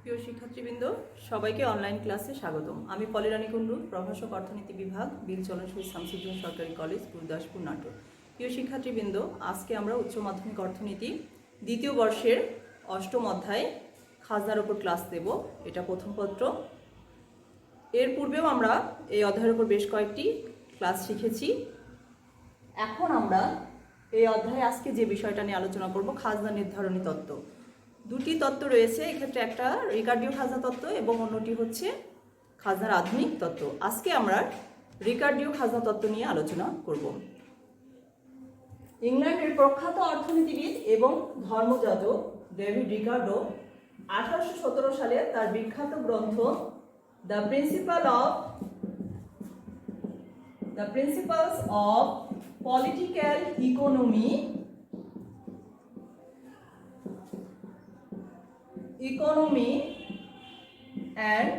প্রিয় শিক্ষার্থীবৃন্দ, সবাইকে অনলাইন ক্লাসে স্বাগতম। আমি পলিরানী কুণ্ডু, প্রভাষক অর্থনীতি বিভাগ, বিল চলনশীল শামসুদ্দিন সরকারি কলেজ গুরুদাসপুর নাটক প্রিয় শিক্ষার্থীবৃন্দ, আজকে আমরা উচ্চ মাধ্যমিক অর্থনীতি দ্বিতীয় বর্ষের অষ্টম অধ্যায় খাজনার ওপর ক্লাস দেব। এটা প্রথম পত্র। এর পূর্বেও আমরা এই অধ্যায়ের ওপর বেশ কয়েকটি ক্লাস শিখেছি। এখন আমরা এই অধ্যায়ে আজকে যে বিষয়টা নিয়ে আলোচনা করব, খাজনা নির্ধারণী তত্ত্ব। দুটি তত্ত্ব রয়েছে। এক্ষেত্রে একটা রিকার্ডিও খাজনা তত্ত্ব এবং অন্যটি হচ্ছে খাজনার আধুনিক তত্ত্ব। আজকে আমরা রিকার্ডিও খাজনা তত্ত্ব নিয়ে আলোচনা করব। ইংল্যান্ডের প্রখ্যাত অর্থনীতিবিদ এবং ধর্মযাজক ডেভিড রিকার্ডো আঠারোশো সতেরো সালে তার বিখ্যাত গ্রন্থ the principal of the principals of political economy economy and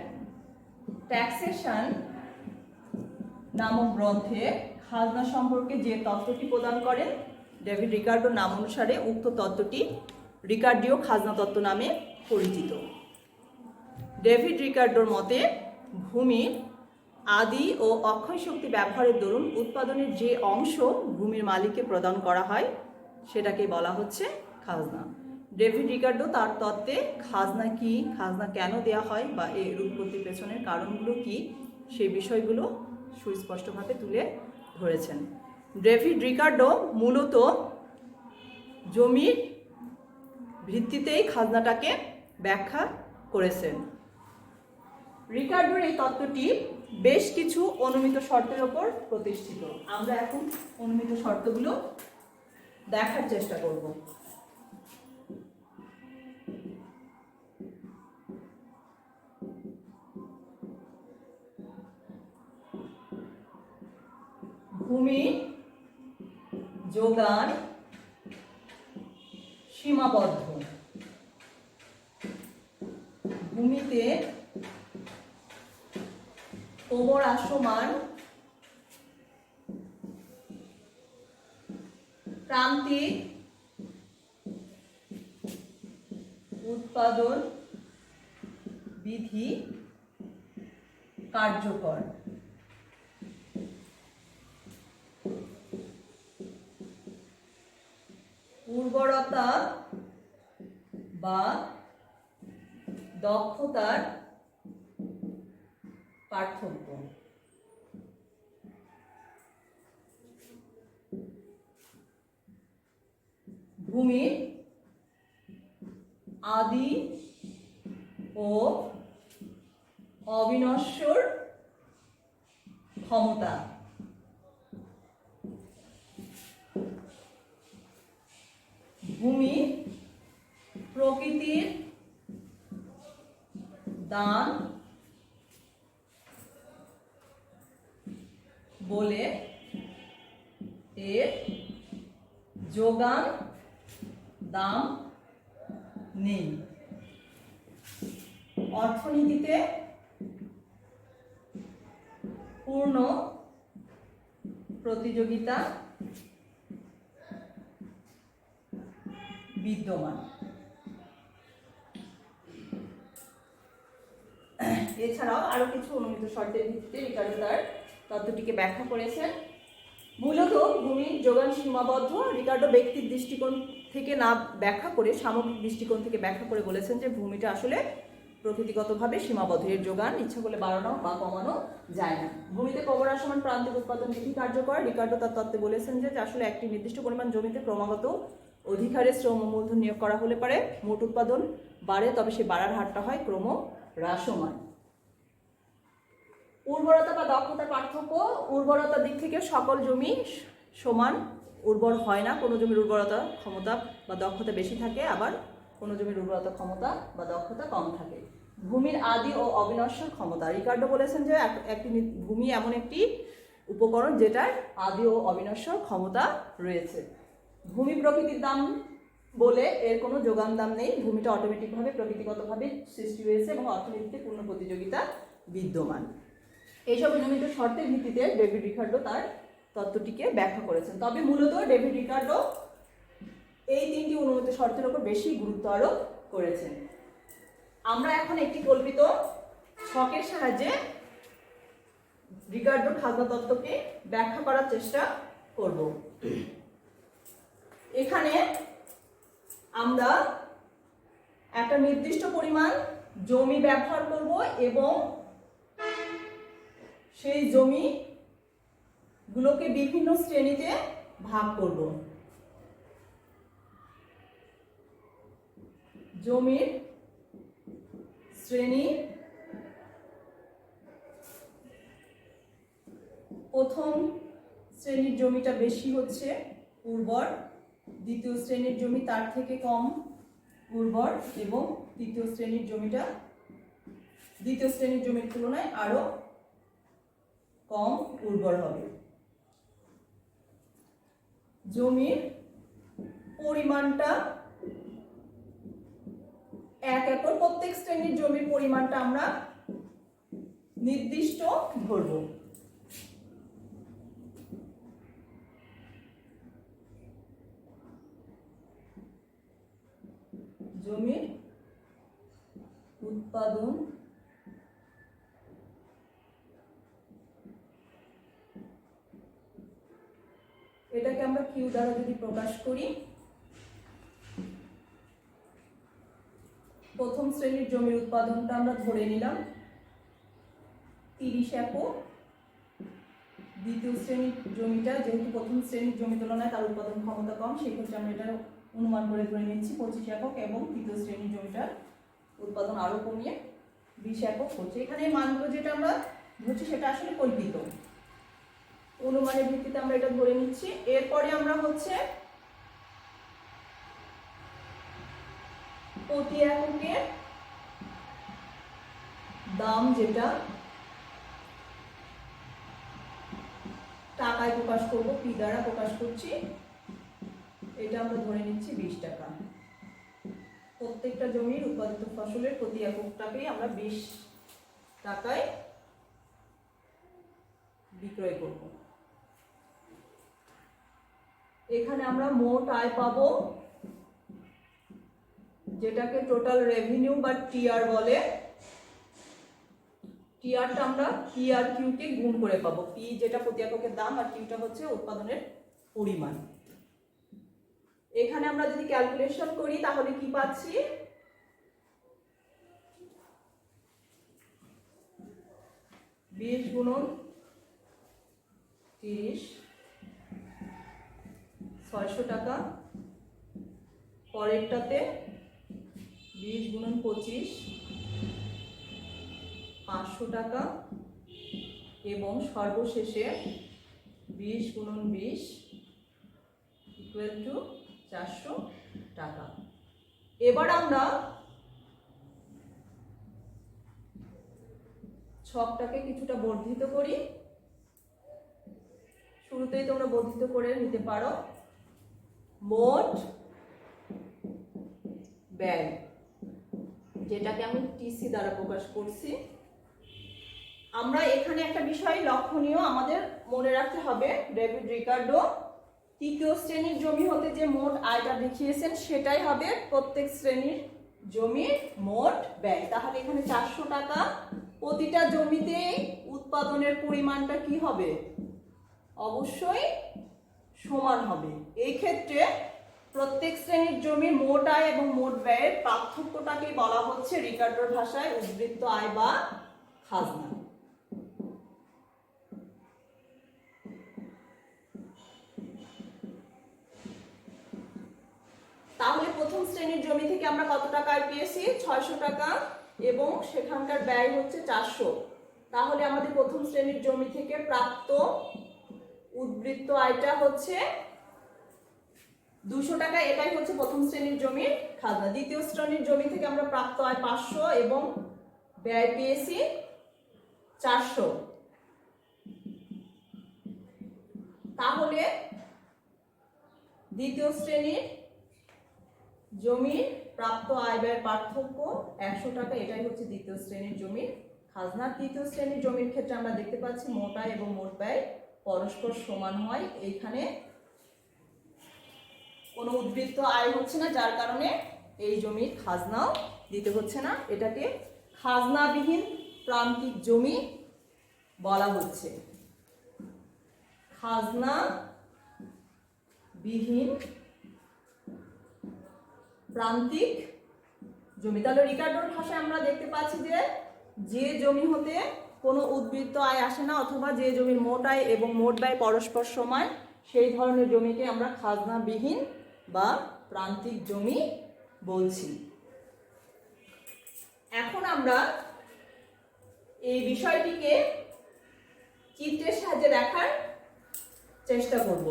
taxation নামক গ্রন্থে খাজনা সম্পর্কে যে তত্ত্বটি প্রদান করেন ডেভিড রিকার্ডোর নাম অনুসারে উক্ত তত্ত্বটি রিকার্ডিও খাজনা তত্ত্ব নামে পরিচিত। ডেভিড রিকার্ডোর মতে ভূমির আদি ও অক্ষয় শক্তি ব্যবহারের দরুন উৎপাদনের যে অংশ ভূমির মালিককে প্রদান করা হয় সেটাকে বলা হচ্ছে খাজনা। ডেভিড রিকার্ডো তার তত্ত্বে খাজনা কি, খাজনা কেন দেয়া হয় বা এর উৎপত্তির পেছনের কারণগুলো কি সেই বিষয়গুলো সুস্পষ্টভাবে তুলে ধরেছেন। ডেভিড রিকার্ডো মূলত জমির ভিত্তিতেই খাজনাটাকে ব্যাখ্যা করেছেন। রিকার্ডোর এই তত্ত্বটি বেশ কিছু অনুমিত শর্তের ওপর প্রতিষ্ঠিত। আমরা এখন অনুমিত শর্তগুলো দেখার চেষ্টা করব। ভূমি যোগান সীমাবদ্ধ। ভূমিতে ওমর আসমান প্রান্তিক উৎপাদন বিধি কার্যকর উর্বরতা বা দক্ষতার পার্থক্য। ভূমির আদি ও অবিনশ্বর ক্ষমতা। ভূমি প্রকৃতির দান বলে এর যোগান দাম নেই। অর্থনীতিতে পূর্ণ প্রতিযোগিতা বিদ্যমান। এছাড়াও আরও কিছু অনুমিত শর্তের ভিত্তিতে রিকার্ডো তার তত্ত্বটিকে ব্যাখ্যা করেছেন। মূলত ভূমির যোগান সীমাবদ্ধ। রিকার্ডো ব্যক্তির দৃষ্টিকোণ থেকে না ব্যাখ্যা করে, সামগ্রিক দৃষ্টিকোণ থেকে ব্যাখ্যা করে বলেছেন যে ভূমিটা আসলে প্রকৃতিগতভাবে সীমাবদ্ধ। এর যোগান ইচ্ছা করলে বাড়ানো বা কমানো যায় না। ভূমিতে কবর সমান প্রান্তিক উৎপাদন বিধি কার্যকর। রিকার্ডো তার তত্ত্বে বলেছেন যে আসলে একটি নির্দিষ্ট পরিমাণ জমিতে ক্রমাগত অধিকারে শ্রম মূলধন নিয়োগ করা হলে পারে। মোট উৎপাদন বাড়ে, তবে সে বাড়ার হারটা হয় ক্রম হ্রাসমান উর্বরতা বা দক্ষতার পার্থক্য, উর্বরতার দিক থেকে সকল জমি সমান, উর্বর হয় না, কোনো জমির উর্বরতা ক্ষমতা বা দক্ষতা বেশি থাকে, আবার কোনো জমির উর্বরতা ক্ষমতা বা দক্ষতা কম থাকে। ভূমির আদি ও অবিনশ্বর ক্ষমতা, রিকার্ডো বলেছেন যে এক- একটি ভূমি এমন একটি উপকরণ যেটার আদি ও অবিনশ্বর ক্ষমতা রয়েছে। ভূমি প্রকৃতির দাম বলে এর কোনো যোগান দাম নেই। ভূমিটা অটোমেটিকভাবে, প্রকৃতিগতভাবে সৃষ্টি হয়েছে এবং অর্থনীতিতে পূর্ণ প্রতিযোগিতা বিদ্যমান। এইসব নিয়মিত শর্তের ভিত্তিতে ডেভিড রিকার্ডো তার তত্ত্বটিকে ব্যাখ্যা করেছেন। তবে মূলত ডেভিড রিকার্ডো এই তিনটি অনুমিত শর্তের উপর বেশি গুরুত্ব আরোপ করেছেন। আমরা এখন একটি কল্পিত ছকের সাহায্যে রিকার্ডো খাজনা তত্ত্বকে ব্যাখ্যা করার চেষ্টা করব। এখানে আমরা একটা নির্দিষ্ট পরিমাণ জমি ব্যবহার করব এবং সেই জমি গুলোকে বিভিন্ন শ্রেণীতে ভাগ করব। জমির শ্রেণি প্রথম শ্রেণির জমিটা বেশি হচ্ছে, উর্বর। দ্বিতীয় শ্রেণির জমি তার থেকে কম উর্বর এবং তৃতীয় শ্রেণির জমিটা, দ্বিতীয় শ্রেণির জমির তুলনায় আরও কম উর্বর হবে। জমির পরিমাণটা এক একর, প্রত্যেক শ্রেণির জমির পরিমাণটা আমরা নির্দিষ্ট ধরব। জমির উৎপাদন এটাকে আমরা কিউ দ্বারা যদি প্রকাশ করি, প্রথম শ্রেণির জমির উৎপাদনটা আমরা ধরে নিলাম। তিরিশ একক দ্বিতীয় শ্রেণির জমিটা, যেহেতু প্রথম শ্রেণির জমি তুলনায় তার উৎপাদন ক্ষমতা কম, সেই ক্ষেত্রে আমরা এটা অনুমান করে ধরে নিচ্ছি, পঁচিশ একক এবং তৃতীয় শ্রেণির জমিটার উৎপাদন আরও কমিয়ে বিশ একক হচ্ছে। এখানে মানগুলো যেটা আমরা ধরছি, সেটা আসলে কল্পিত। অনুমানের ভিত্তিতে আমরা এটা ধরে নিচ্ছি। এরপরে আমরা হচ্ছে প্রতি এককের দাম যেটা টাকায় প্রকাশ করব পি দ্বারা প্রকাশ করছি। এটা আমরা ধরে নিচ্ছি বিশ টাকা। প্রত্যেকটা জমির উৎপাদিত ফসলের প্রতি এককটাকেই আমরা বিশ টাকায় বিক্রয় করব। এখানে আমরা মোট আয় পাবো, যেটাকে টোটাল রেভিনিউ বা টিআর বলে। টিআরটা আমরা পি আর কিউকে গুণ করে পাবো। পি যেটা প্রতি এককের দাম আর কিউটা হচ্ছে উৎপাদনের পরিমাণ। এখানে আমরা যদি ক্যালকুলেশন করি, তাহলে কি পাচ্ছি? বিশ গুণন তিরিশ, ছয়শো টাকা। পরেরটাতে বিশ গুণন পঁচিশ, পাঁচশো টাকা। এবং সর্বশেষে বিশ গুণন বিশ ইকুয়াল টু চারশো টাকা। এবার আমরা ছকটাকে কিছুটা বর্ধিত করি। শুরুতেই তোমরা বর্ধিত করে নিতে পারো। মোট ব্যয়, যেটাকে আমি টিসি দ্বারা প্রকাশ করছি। আমরা এখানে একটা বিষয় লক্ষণীয় আমাদের মনে রাখতে হবে। ডেভিড রিকার্ডো তৃতীয় শ্রেণির জমি হতে যে মোট আয়টা দেখিয়েছেন, সেটাই হবে প্রত্যেক শ্রেণির জমির মোট ব্যয়। তাহলে এখানে চারশো টাকা। প্রতিটা জমিতে উৎপাদনের পরিমাণটা কি হবে? অবশ্যই সমান হবে। এই ক্ষেত্রে প্রত্যেক শ্রেণির জমির মোট আয় এবং মোট ব্যয়ের পার্থক্যটাকে বলা হচ্ছে রিকার্ডোর ভাষায় উদ্বৃত্ত আয় বা খাজনা তাহলে প্রথম শ্রেণির জমি থেকে আমরা কত টাকা আয় পেয়েছি? ছয়শো টাকা এবং সেখানকার ব্যয় হচ্ছে চারশো। তাহলে আমাদের প্রথম শ্রেণির জমি থেকে প্রাপ্ত উদ্বৃত্ত আয়টা হচ্ছে দুশো টাকা। এটাই হচ্ছে প্রথম শ্রেণির জমির খাজনা। দ্বিতীয় শ্রেণির জমি থেকে আমরা প্রাপ্ত আয় পাঁচশো এবং ব্যয় পেয়েছি চারশো। তাহলে দ্বিতীয় শ্রেণির জমির প্রাপ্ত আয় ব্যয়ের পার্থক্য একশো টাকা, এটাই হচ্ছে দ্বিতীয় শ্রেণির জমির খাজনা। তৃতীয় শ্রেণির জমির ক্ষেত্রে আমরা দেখতে পাচ্ছি মোট এবং মোট ব্যয় পরস্পর সমান হয়। এইখানে কোনো উদ্বৃত্ত আয় হচ্ছে না, যার কারণে এই জমির খাজনাও দিতে হচ্ছে না। এটাকে খাজনাবিহীন প্রান্তিক জমি বলা হচ্ছে। খাজনা বিহীন প্রান্তিক জমি। তাহলে রিকার্ডোর ভাষায় আমরা দেখতে পাচ্ছি যে যে জমি হতে কোনো উদ্বৃত্ত আয় আসে না, অথবা যে জমির মোট আয় এবং মোট ব্যয় পরস্পর সমান, সেই ধরনের জমিকে আমরা খাজনাবিহীন বা প্রান্তিক জমি বলছি। এখন আমরা এই বিষয়টিকে চিত্রের সাহায্যে দেখার চেষ্টা করব।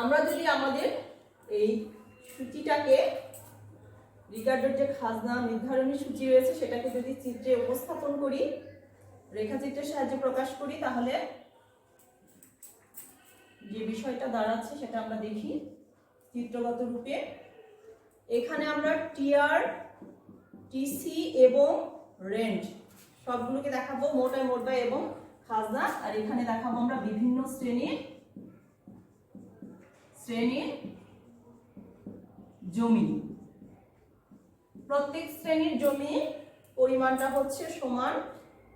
আমরা যদি আমাদের এই সূচিটাকে রিগার্ডের যে খাজনা নির্ধারণী সূচি রয়েছে, সেটাকে যদি চিত্রে উপস্থাপন করি, রেখাচিত্রের সাহায্যে প্রকাশ করি, তাহলে যে বিষয়টা দাঁড়াচ্ছে সেটা আমরা দেখি চিত্রগত রূপে। এখানে আমরা টিআর, টিসি এবং রেন্ট সবগুলোকে দেখাবো মোটায় মোট এবং খাজনা। আর এখানে দেখাবো আমরা বিভিন্ন শ্রেণির শ্রেণির জমি। প্রত্যেক শ্রেণির জমি পরিমাণটা হচ্ছে সমান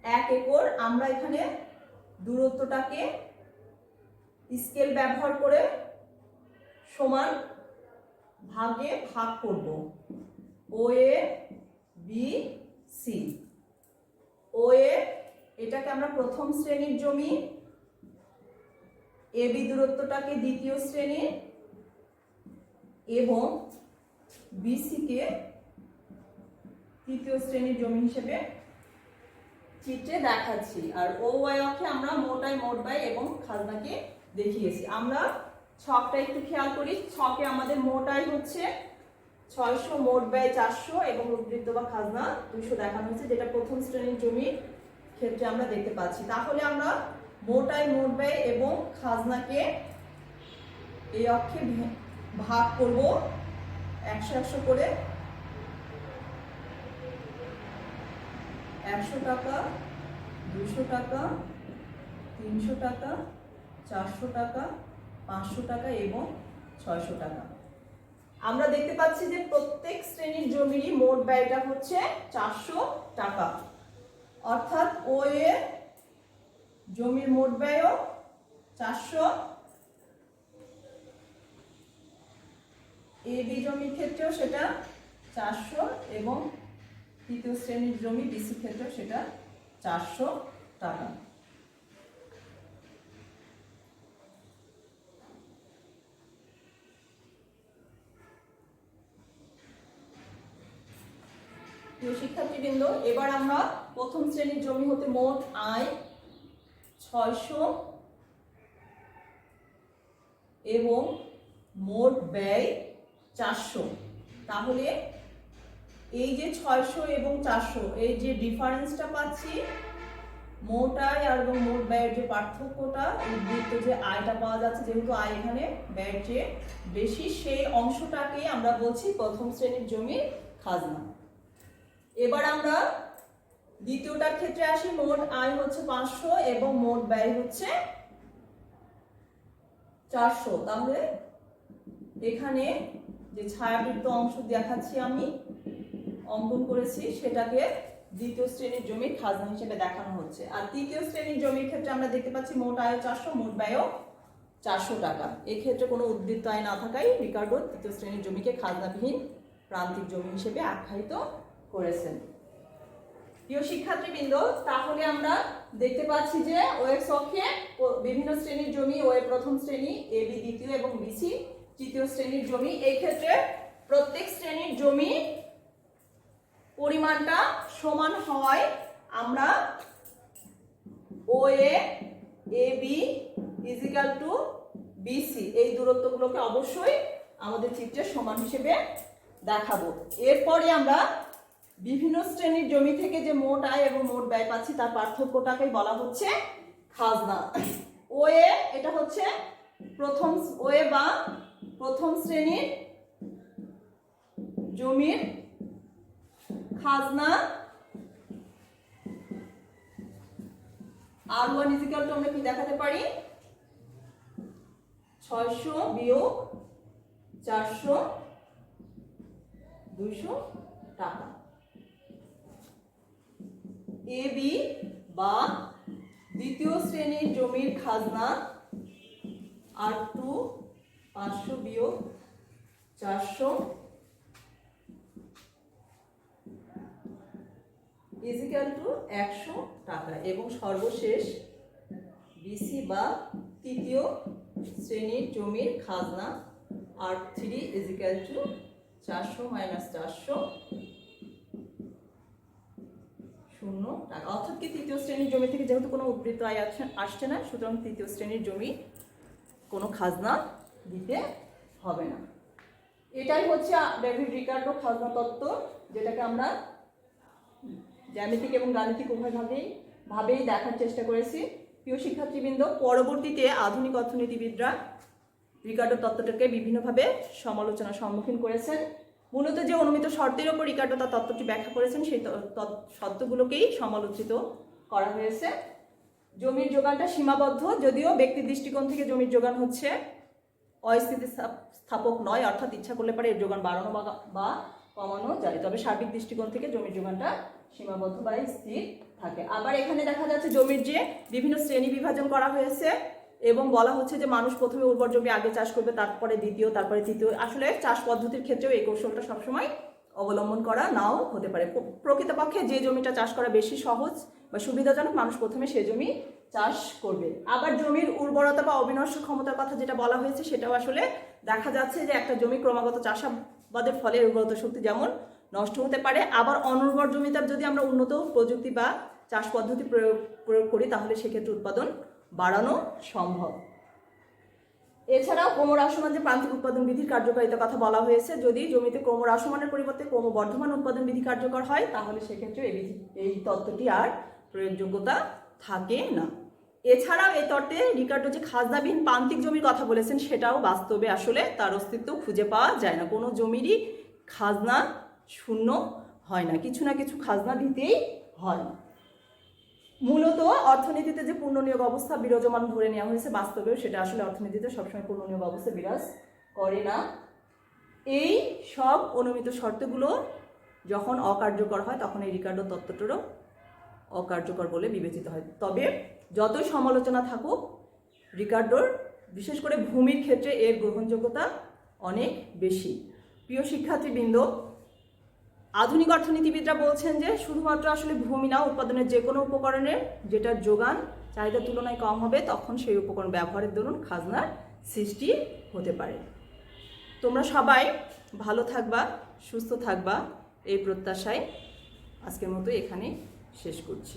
এক একর। আমরা এখানে দূরত্বটাকে স্কেল ব্যবহার করে সমান ভাগে ভাগ করব। ও এ বি সি ও এ এটাকে আমরা প্রথম শ্রেণির জমি এ বি দূরত্বটাকে দ্বিতীয় শ্রেণির এবং বিসিকে তৃতীয় শ্রেণির জমি হিসেবে চিত্রে দেখাচ্ছি। আর ও ওয়াই অক্ষে আমরা মোটাই মোট ব্যয় এবং খাজনাকে দেখিয়েছি। আমরা ছকটা একটু খেয়াল করি। ছকে আমাদের মোটাই হচ্ছে ছয়শো, মোট ব্যয় চারশো এবং উদ্বৃত্ত বা খাজনা দুইশো দেখানো হচ্ছে যেটা প্রথম শ্রেণির জমির ক্ষেত্রে আমরা দেখতে পাচ্ছি। তাহলে আমরা মোটাই মোট ব্যয় এবং খাজনাকে এই অক্ষে ভাগ করব। একশো একশো করে। একশো টাকা দুশো টাকা, তিনশো টাকা, চারশো টাকা, পাঁচশো টাকা এবং ছয়শো টাকা। আমরা দেখতে পাচ্ছি যে প্রত্যেক শ্রেণির জমিরই মোট ব্যয়টা হচ্ছে চারশো টাকা। অর্থাৎ ও এর জমির মোট ব্যয়ও চারশো। এ বি জমির ক্ষেত্রেও সেটা চারশো এবং তৃতীয় শ্রেণির জমি বিসি ক্ষেত্রেও সেটা চারশো টাকা। শিক্ষার্থীবৃন্দ, এবার আমরা প্রথম শ্রেণির জমি হতে মোট আয় ছয়শো এবং মোট ব্যয় চারশো। তাহলে এই যে ছয়শো এবং চারশো, এই যে ডিফারেন্সটা পাচ্ছি, মোট আয় আর এবং মোট ব্যয়ের যে পার্থক্যটা, উদ্বৃত্ত যে আয়টা পাওয়া যাচ্ছে, যেহেতু আয় এখানে ব্যয়ের চেয়ে বেশি, সেই অংশটাকেই আমরা বলছি প্রথম শ্রেণির জমির খাজনা। এবার আমরা দ্বিতীয়টার ক্ষেত্রে আসি, মোট আয় হচ্ছে পাঁচশো এবং মোট ব্যয় হচ্ছে চারশো। তাহলে এখানে যে ছায়াবৃত্ত অংশ দেখাচ্ছি আমি, অঙ্কন করেছি, সেটাকে দ্বিতীয় শ্রেণির জমির খাজনা হিসেবে দেখানো হচ্ছে। আর তৃতীয় শ্রেণির জমির ক্ষেত্রে আমরা দেখতে পাচ্ছি মোট আয় চারশো, মোট ব্যয়ও চারশো টাকা। এক্ষেত্রে কোনো উদ্বৃত্ত আয় না থাকায় রিকার্ডো তৃতীয় শ্রেণির জমিকে খাজনাবিহীন প্রান্তিক জমি হিসেবে আখ্যায়িত করেছেন। প্রিয় শিক্ষার্থীবৃন্দ, তাহলে আমরা দেখতে পাচ্ছি যে ওয়েব অক্ষে ও- বিভিন্ন শ্রেণির জমি ওয়ে প্রথম শ্রেণি, এ, বি, দ্বিতীয় এবং বিসি তৃতীয় শ্রেণির জমি। এই ক্ষেত্রে প্রত্যেক শ্রেণির জমি পরিমাণটা সমান হওয়ায় আমরা ও, A A, B is equal to BC এই দূরত্বগুলোকে অবশ্যই আমাদের চিত্রে সমান হিসেবে দেখাবো। এরপরে আমরা বিভিন্ন শ্রেণির জমি থেকে যে মোট আয় এবং মোট ব্যয় পাচ্ছি, তার পার্থক্যটাকেই বলা হচ্ছে খাজনা। ওয়ে, এটা হচ্ছে প্রথম, ওয়ে বা প্রথম শ্রেণির জমির খাজনা। আর ওয়ান ইজিক্যাল টু আমরা কি দেখাতে পারি? ছয়শো বিয়োগ চারশো দুইশো টাকা। এ বি বা দ্বিতীয় শ্রেণির জমির খাজনা আর টু পাঁচশো বিয়োগ চারশো ইজিক্যাল টু একশো টাকা এবং সর্বশেষ বিসি বা তৃতীয় শ্রেণির জমির খাজনা আর থ্রি ইজিক্যাল টু চারশো মাইনাস চারশো শূন্য। টাকা অর্থাৎ কি তৃতীয় শ্রেণির জমি থেকে যেহেতু কোনো উদ্বৃত্ত আয় আসছে না, সুতরাং তৃতীয় শ্রেণির জমি কোনো খাজনা দিতে হবে না। এটাই হচ্ছে ডেভিড রিকার্ডো খাজনা তত্ত্ব, যেটাকে আমরা জ্যামিতিক এবং গাণিতিক উভয়ভাবেই, ভাবেই দেখার চেষ্টা করেছি। প্রিয় শিক্ষার্থীবৃন্দ, পরবর্তীতে আধুনিক অর্থনীতিবিদরা রিকার্ডো তত্ত্বটাকে বিভিন্নভাবে সমালোচনার সম্মুখীন করেছেন। মূলত যে অনুমিত শর্তের ওপর রিকার্ডো তার তত্ত্বটি ব্যাখ্যা করেছেন, সেই শর্তগুলোকেই সমালোচিত করা হয়েছে। জমির যোগানটা সীমাবদ্ধ, যদিও ব্যক্তির দৃষ্টিকোণ থেকে জমির যোগান হচ্ছে অস্থিতি স্থাপক নয়, অর্থাৎ ইচ্ছা করলে পারে এর যোগান বাড়ানো বা কমানো যায়। তবে সার্বিক দৃষ্টিকোণ থেকে জমির যোগানটা সীমাবদ্ধ বা স্থির থাকে। আবার এখানে দেখা যাচ্ছে জমির যে বিভিন্ন শ্রেণি বিভাজন করা হয়েছে এবং বলা হচ্ছে যে মানুষ প্রথমে উর্বর জমি আগে চাষ করবে, তারপরে দ্বিতীয়, তারপরে তৃতীয়। আসলে চাষ পদ্ধতির ক্ষেত্রেও এই কৌশলটা সবসময় অবলম্বন করা নাও হতে পারে। প্রকৃতপক্ষে যে জমিটা চাষ করা বেশি সহজ বা সুবিধাজনক, মানুষ প্রথমে সে জমি চাষ করবে। আবার জমির উর্বরতা বা অবিনশ্বর ক্ষমতার কথা যেটা বলা হয়েছে, সেটাও আসলে দেখা যাচ্ছে যে একটা জমি ক্রমাগত চাষাবাদের ফলে উর্বরতা শক্তি যেমন নষ্ট হতে পারে, আবার অনুর্বর জমিতে যদি আমরা উন্নত প্রযুক্তি বা চাষ পদ্ধতি প্রয়োগ প্রয়োগ করি, তাহলে সেক্ষেত্রে উৎপাদন বাড়ানো সম্ভব। এছাড়াও ক্রমহ্রাসমান যে প্রান্তিক উৎপাদন বিধির কার্যকারিতার কথা বলা হয়েছে, যদি জমিতে ক্রমহ্রাসমানের পরিবর্তে ক্রমবর্ধমান উৎপাদন বিধি কার্যকর হয়, তাহলে সেক্ষেত্রে এই বিধি এই তত্ত্বটি আর প্রয়োগযোগ্যতা থাকে না। এছাড়াও এই তত্ত্বে রিকার্ডো যে খাজনাবিহীন প্রান্তিক জমির কথা বলেছেন, সেটাও বাস্তবে আসলে তার অস্তিত্ব খুঁজে পাওয়া যায় না। কোনো জমিরই খাজনা শূন্য হয় না, কিছু না কিছু খাজনা দিতেই হয়। মূলত অর্থনীতিতে যে পূর্ণনিয়োগ অবস্থা বিরাজমান ধরে নেওয়া হয়েছে, বাস্তবেও সেটা আসলে অর্থনীতিতে সবসময় পূর্ণ পূর্ণনিয়োগ অবস্থা বিরাজ করে না। এই সব অনুমিত শর্তগুলো যখন অকার্যকর হয়, তখন এই রিকার্ডো তত্ত্বটারও অকার্যকর বলে বিবেচিত হয়। তবে যতই সমালোচনা থাকুক, রিকার্ডোর বিশেষ করে ভূমির ক্ষেত্রে এর গ্রহণযোগ্যতা অনেক বেশি। প্রিয় শিক্ষার্থীবৃন্দ আধুনিক অর্থনীতিবিদরা বলছেন যে শুধুমাত্র আসলে ভূমি না, উৎপাদনের যে কোনো উপকরণের যেটার যোগান চাহিদার তুলনায় কম হবে, তখন সেই উপকরণ ব্যবহারের দরুন খাজনার সৃষ্টি হতে পারে। তোমরা সবাই ভালো থাকবা, সুস্থ থাকবা, এই প্রত্যাশায় আজকের মতো এখানে শেষ করছি।